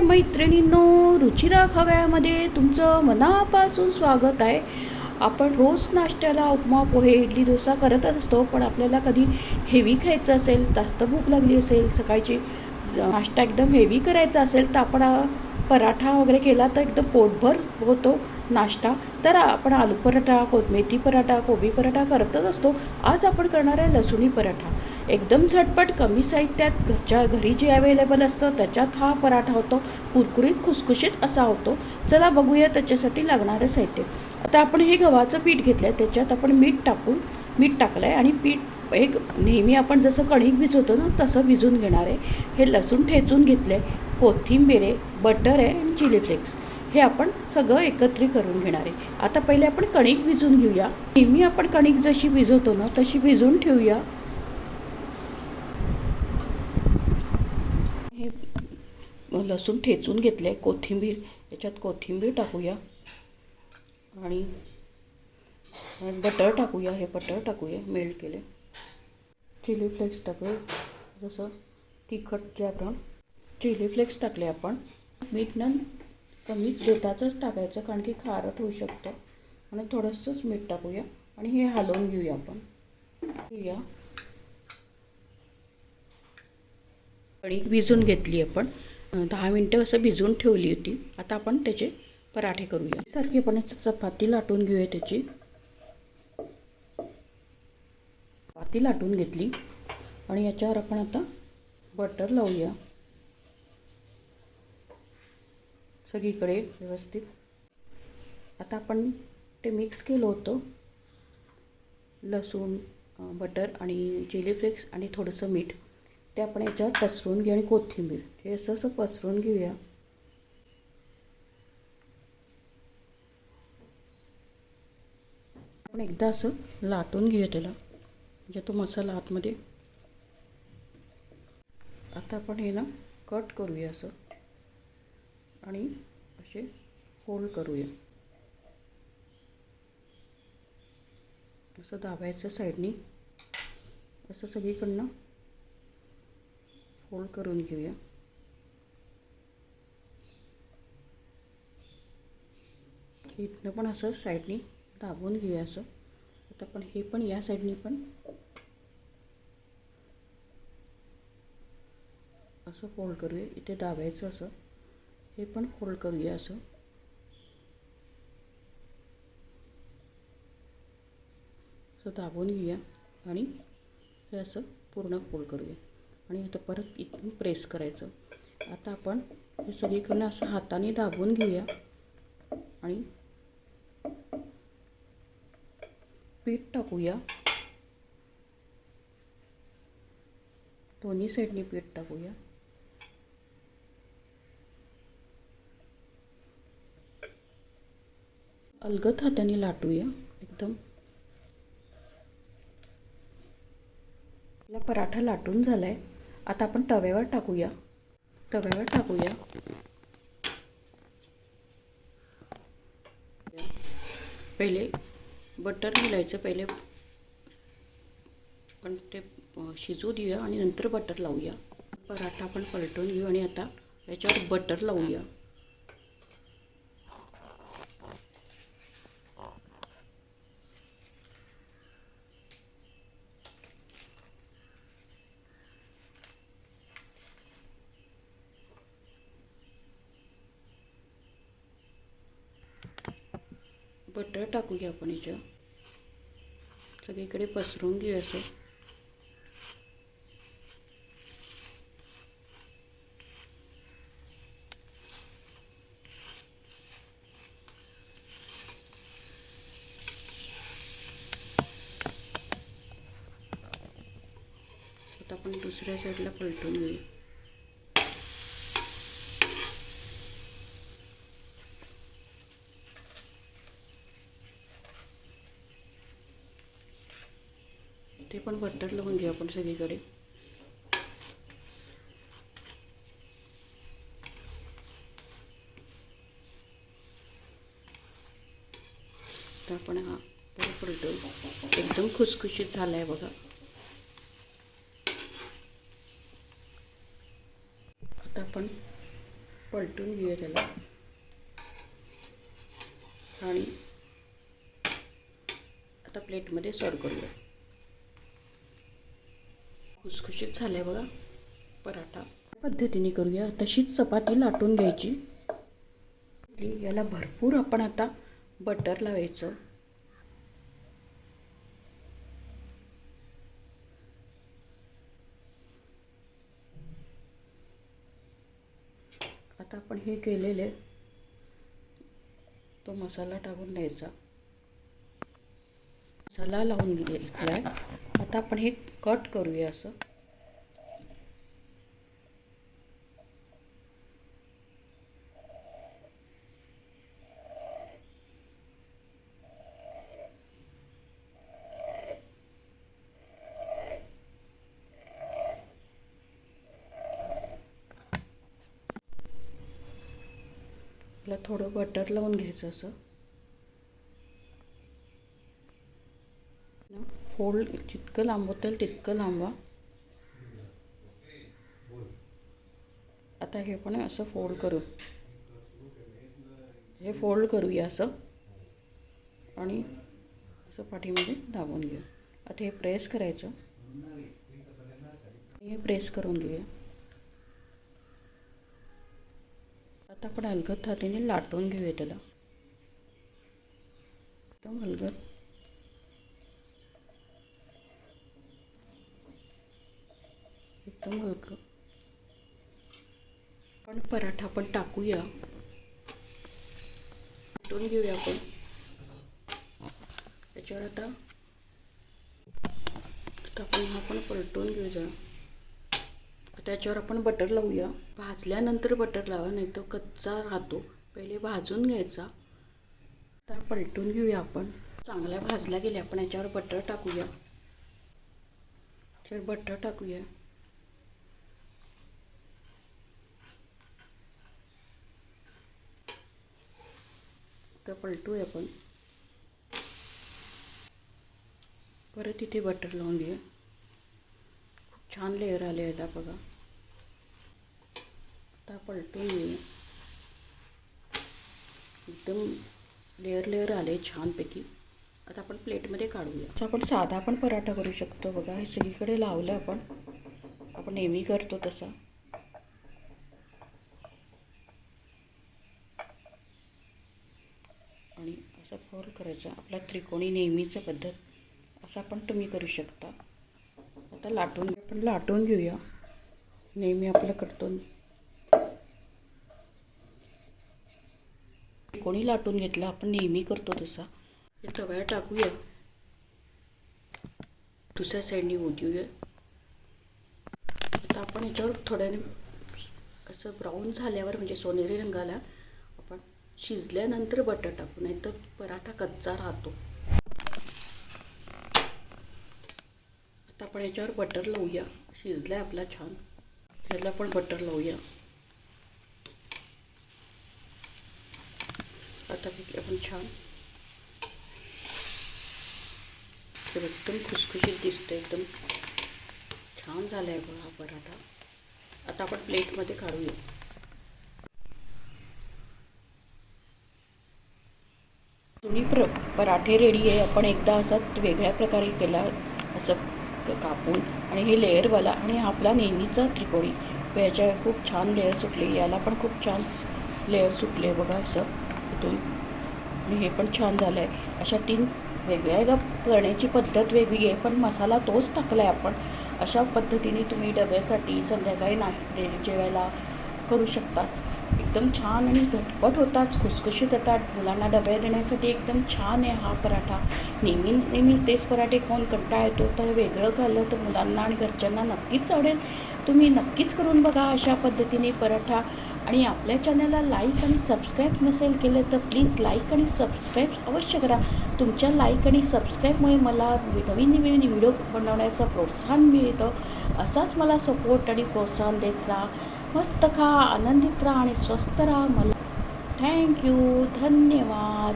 मैत्रिणींनो रुचिरा खव्यामध्ये तुमचं मनापासून स्वागत आहे. आपण रोज नाश्त्याला उपमा पोहे इडली डोसा करतच असतो पण आपल्याला कधी हेवी खायचं असेल जास्त भूक लागली असेल सकाळची नाश्ता एकदम हेवी करायचा असेल तर आपण पराठा वगैरे केला तर एकदम पोटभर होतो नाश्ता. तर आपण आलू पराठा को मेथी पराठा कोबी पराठा करतच असतो. आज आपण करणार आहे लसुणी पराठा. एकदम झटपट कमी साहित्यात घरच्या घरी जे अवेलेबल असतं त्याच्यात हा पराठा होतो. कुरकुरीत खुसखुशीत असा होतो. चला बघूया त्याच्यासाठी लागणारं साहित्य. आता आपण हे गव्हाचं पीठ घेतलं आहे त्याच्यात आपण मीठ टाकून मीठ टाकलं आहे आणि पीठ एक नेहमी आपण जसं कणिक भिजवतो ना तसं भिजून घेणार आहे. हे लसूण ठेचून घेतलं आहे कोथिंबीर आहे बटर आहे आणि चिली फ्लेक्स हे आपण सगळं एकत्रित करून घेणार आहे. आता पहिले आपण कणिक भिजून घेऊया. नेहमी आपण कणिक जशी भिजवतो ना तशी भिजवून ठेवूया. हे लसूण ठेचून घेतलं आहे कोथिंबीर. याच्यात कोथिंबीर टाकूया. आणि बटर टाकूया. हे बटर टाकूया मेल्ट केले चिली फ्लेक्स टाकूया. जसं तिखट जे आपण चिली फ्लेक्स टाकले आपण. मीठ ना कमीच बेताचंच टाकायचं कारण की खारट होऊ शकतं. आणि थोडंसंच मीठ टाकूया आणि हे हलवून घेऊया आपण. घेऊया. कणिक भिजून घेतली आपण. दहा मिनटं असं भिजवून ठेवली होती. आता आपण त्याचे पराठे करूया. सारखेपणे चपाती लाटून घेऊया त्याची. चपाती लाटून घेतली. आणि याच्यावर आपण आता बटर लावूया. सगळीकडे व्यवस्थित. आता आपण ते मिक्स केलं होतं. लसूण बटर आणि चिली फ्लेक्स आणि थोडंसं मीठ. ते आपण याच्यावर पसरून घेऊ आणि कोथिंबीर. हे असं असं पसरून घेऊया. आपण एकदा असं लाटून घेऊया त्याला. म्हणजे तो मसाला आतमध्ये. आता आपण हे ना कट करूया असं. आणि असे फोल्ड करूया. असं दाबायचं साईडनी असं सगळीकडनं फोल्ड करून घेऊया. इथनं पण असं साईडनी दाबून घेऊया असं. आता पण हे पण या साईडनी पण असं फोल्ड करूया. इथे दाबायचं असं. हे पण फोल्ड करूया असं. असं दाबून घेऊया आणि हे असं पूर्ण फोल्ड करूया. आणि आता परत इथून प्रेस करायचं. आता आपण हे सगळीकडनं असं हाताने दाबून घेऊया. आणि पीठ टाकूया. दोन्ही साईडने पीठ टाकूया. अलगद हाताने लाटूया. एकदम. आपला पराठा लाटून झाला आहे आता आपण तव्यावर टाकूया. तव्यावर टाकूया. पहिले बटर घालायचं पहिले पण ते शिजू देऊया आणि नंतर बटर लावूया. पराठा आपण पलटून घेऊ आणि आता याच्यावर बटर लावूया. बटर टाकू घ्या आपण याच्या सगळीकडे पसरून घेऊया असं. आता आपण दुसऱ्या साईडला पलटून घेऊया. ते पण बटर लावून घेऊ आपण सगळीकडे. तर आपण हा पलटून. एकदम खुसखुशीत झाला आहे बघा. आता आपण पलटून घेऊया त्याला. आणि आता प्लेटमध्ये सर्व करूया. खुसखुशीत झाल्या बघा. पराठा. पद्धतीने करूया. तशीच चपाती लाटून घ्यायची. याला भरपूर आपण आता बटर लावायचं. आता आपण हे केलेले. तो मसाला टाकून द्यायचा. मसाला लावून घेतलाय. आता आपण हे कट करूया असं. थोडं बटर लावून घ्यायचं असं. फोल्ड जितकं लांबवताल तितकं लांबवा. आता हे पण असं फोल्ड करू. हे फोल्ड करूया असं. आणि असं पाठीमध्ये दाबून घेऊ. आता हे प्रेस करायचं. हे प्रेस करून घेऊया. आता आपण हलगत हातीने लाटून घेऊया त्याला. एकदम हलगत. एकदम हलकं पण पराठा पण टाकूया. लाटून घेऊया आपण. त्याच्यावर आता आपण हा पण पलटून घेऊ जा त्याच्यावर आपण बटर लावूया. भाजल्यानंतर बटर लावा नाही तो कच्चा राहतो. पहिले भाजून घ्यायचा. तर पलटून घेऊया आपण. चांगल्या भाजल्या गेल्या आपण याच्यावर बटर टाकूया. त्याच्यावर बटर टाकूया. तर पलटूया आपण. परत इथे बटर लावून घेऊया. खूप छान लेअर आले याला बघा. आता पलटून घेऊया. एकदम लेअर लेअर आले छानपैकी. आता आपण प्लेटमध्ये काढूया. असं आपण साधा पण पराठा करू शकतो बघा. हे सगळीकडे लावलं आपण. आपण नेहमी करतो तसा. आणि असं फोल्ड करायचं. आपला त्रिकोणी नेहमीचं पद्धत. असं पण तुम्ही करू शकता. आता लाटून आपण लाटून घेऊया. नेहमी आपलं करतो. कोणी लाटून घेतला आपण नेहमी करतो तसा. हे टाकूया दुसऱ्या साईडने उदूया आता आपण याच्यावर थोड्याने असं ब्राऊन झाल्यावर म्हणजे सोनेरी रंगाला शिजल्यानंतर बटर टाकू नाही तर पराठा कच्चा राहतो. आता आपण याच्यावर बटर लावूया. शिजलाय आपला छान. त्याला पण बटर लावूया. आता आपण छान. एकदम खुसखुशीत दिसतं एकदम छान झाला आहे बघा हा पराठा. आता आपण प्लेटमध्ये काढूया. तुम्ही प्र पराठे रेडी आहे. आपण एकदा असं वेगळ्या प्रकारे केला असं क- कापून आणि हे लेअरवाला आणि हा आपला नेहमीचा त्रिकोणी. याच्या खूप छान लेअर सुटले. याला पण खूप छान लेअर सुटले बघा असं इथून. आणि हे पण छान झालं आहे अशा तीन वेगळ्या करण्याची पद्धत वेगळी आहे पण मसाला तोच टाकला आहे आपण. अशा पद्धतीने तुम्ही डब्यासाठी संध्याकाळी नाही जेवायला करू शकताच एकदम छान आणि झटपट होतात खुसखुशीत होतात. मुलांना डब्या देण्यासाठी एकदम छान आहे हा पराठा. नेहमी नेहमी तेच पराठे खाऊन कंटाळा येतो. तर वेगळं खाल्लं तर मुलांना आणि घरच्यांना नक्कीच आवडेल. तुम्ही नक्कीच करून बघा अशा पद्धतीने पराठा. आणि आपल्या चॅनलला लाईक आणि सबस्क्राईब नसेल केलं तर प्लीज लाईक आणि सबस्क्राईब अवश्य करा. तुमच्या लाईक आणि सबस्क्राईबमुळे मला नवीन नवीन व्हिडिओ बनवण्याचं प्रोत्साहन मिळतं. असाच मला सपोर्ट आणि प्रोत्साहन देत राहा. मस्त खा आनंदित राहा आणि स्वस्थ राहा मला थँक्यू धन्यवाद.